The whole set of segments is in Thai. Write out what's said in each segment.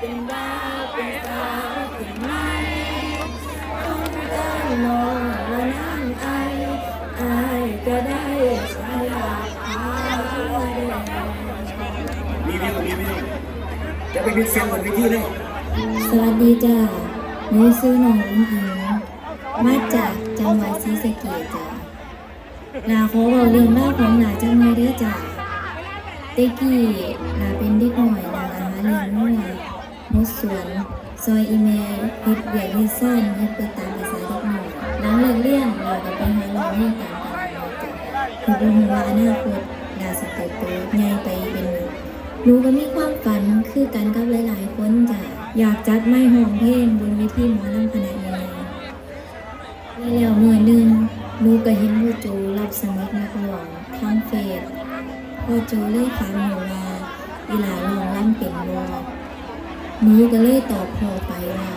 เป็นบ้าเป็นสาวถึงไหมต้องการลองมานั่งไอไอก็ได้สายหลับตาแดงมีวิวมีวิวจะไปดึกเสียงบนเวทีเลย สวัสดีจ้าหนูซื้อน้องอิงมาจากจังหวัดศรีสะเกษจ้าลาขอบอกเรื่องราของหลาจังไงเด้อจ้าเตกี้ลาเป็นเด็กหน่อยนาหาเลี้ยงมั่ วมดสวนซอยอีเมลเฮ็ดเวียกเฮ็ดซ่านเฮ็ดเปิดตามภาษาเด็กหน่อยหลังเลิกเรียนลาก็ไปหาลองเรียนตามตามจ้าคือบ่ฮู้ว่าอนาคตลาสิเติบโตใหญ่ไปเป็นหยังหนูก็มีความฝันคือกันกับหลายๆคนจ้ะอยากจัดไม้ห้องเพลงบนเวทีหมอลำคณะใหญ่แล้วเมื่อหนึ่งหนูก็เห็นพ่อโจรับสมัครนักร้องทางเฟซพ่อโจเลยถามหนูว่าอีหลาร้องลำเป็นบ่ หนูก็เลยตอบพ่อไปว่า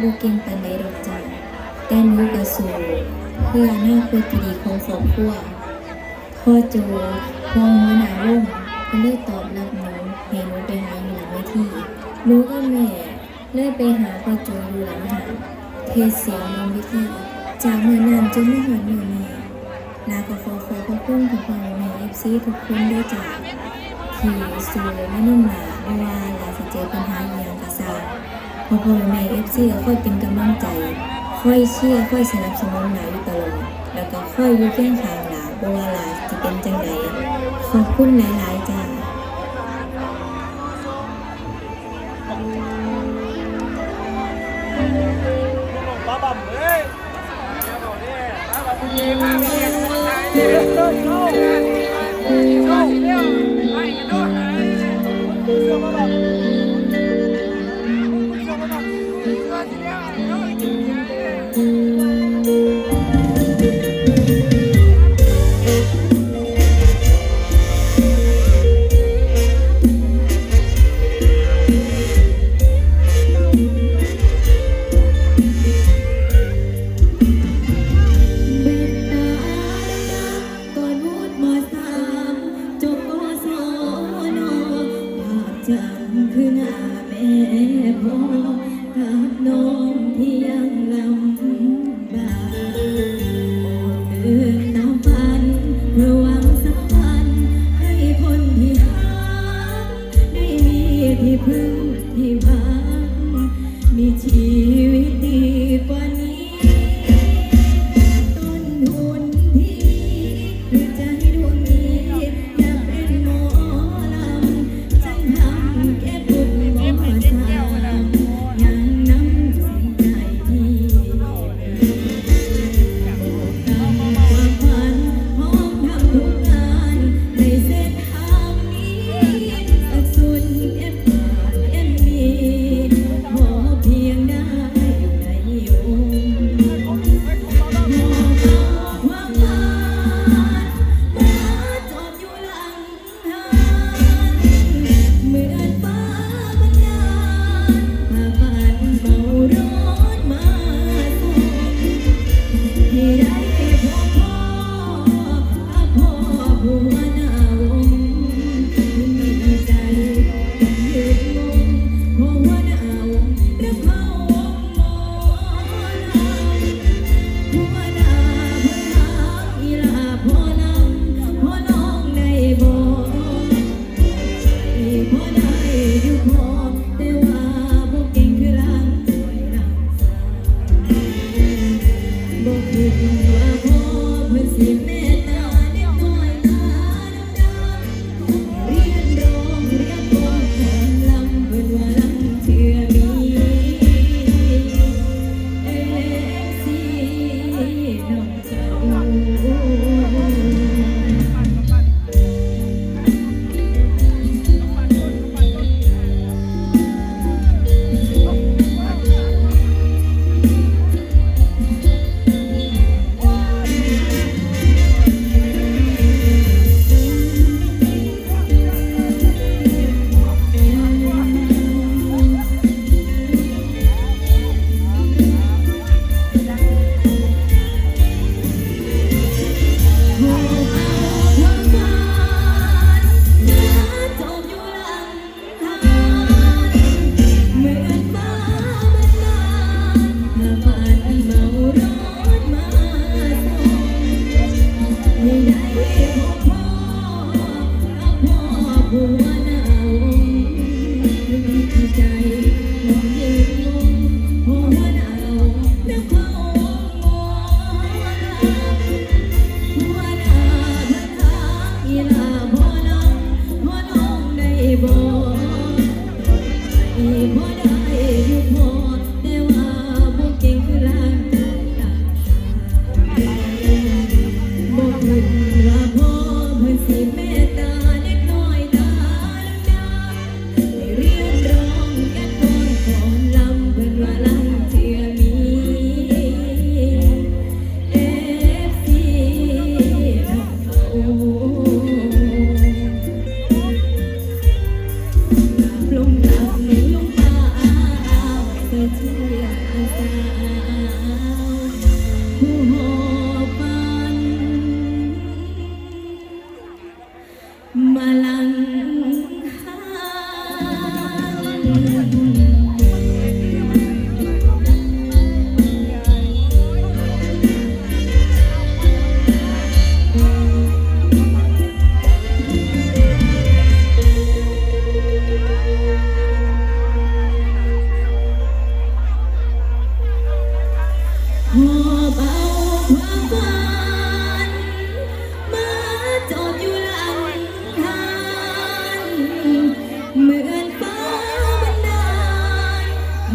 บ่เก่งปานใดดอกจ้ะแต่หนูก็สู้เพื่ออนาคตที่ดีของครอบครัวพ่อโจมองหัวหน้าวงก็เลยตอบรับหนูให้หนูไปหาอยู่หลังเวทีหนูกับแม่เลยไปหาพ่อโจอยู่หลังหาเทศเสียงบนเวทีจากเมื่อนั้นจนไม่หวนอยู่นี่ลาก็ขอขอขอบคุณของพ่อแม่เอฟซีทุกคนด้วยจ้ะที่สู้ไม่นิ่มหนา ไม่ว่าลาสิเจอปัญหาอย่างกระซาพอพ่อแม่เอฟซีก็ค่อยเป็นกำลังใจ ค่อยเชื่อค่อยสนับสนุนหลาอยู่ตลอดแล้วก็ค่อยอยู่เคียงข้างหลาบ่ว่าหลาจะเป็นจังใดขอบคุณหลายๆจ้าบ้าบ่เฮ้ยบ้าบั่มเยี่ยมมา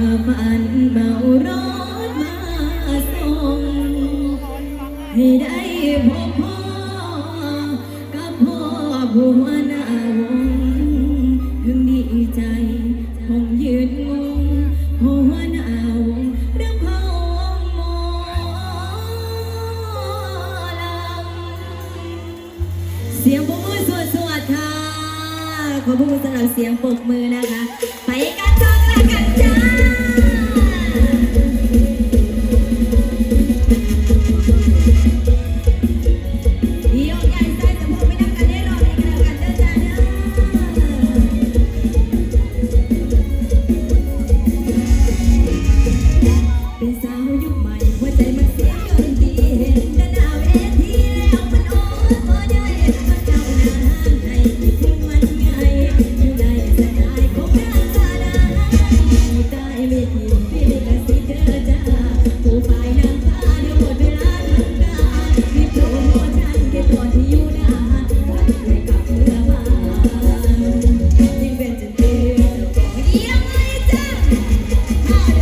ลพาฝันเบารถมาส่งให้ได้พบพ่อกับพ่อผู้หัวหน้าวงถึงดีใจคงยืนงงผู้หัวหน้าวงเรื่องเผาวงหมอลำเสียงปรบมือสวดสวดๆค่ะ ขอบคุณสำหรับเสียงปรบมือนะคะ ไปกัน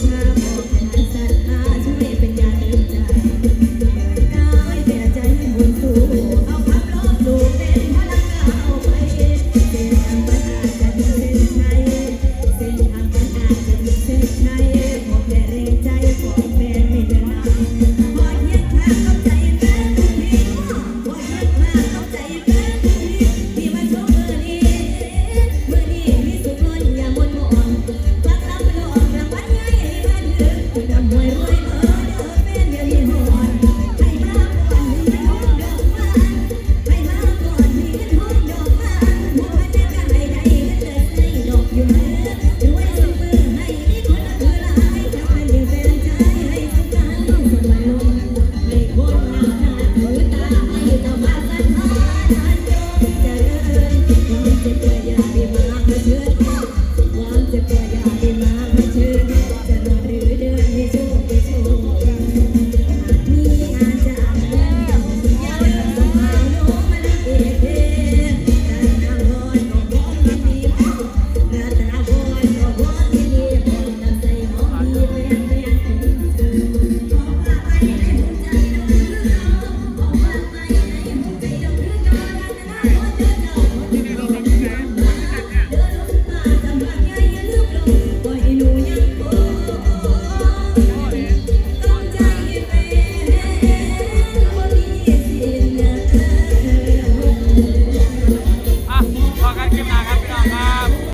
good.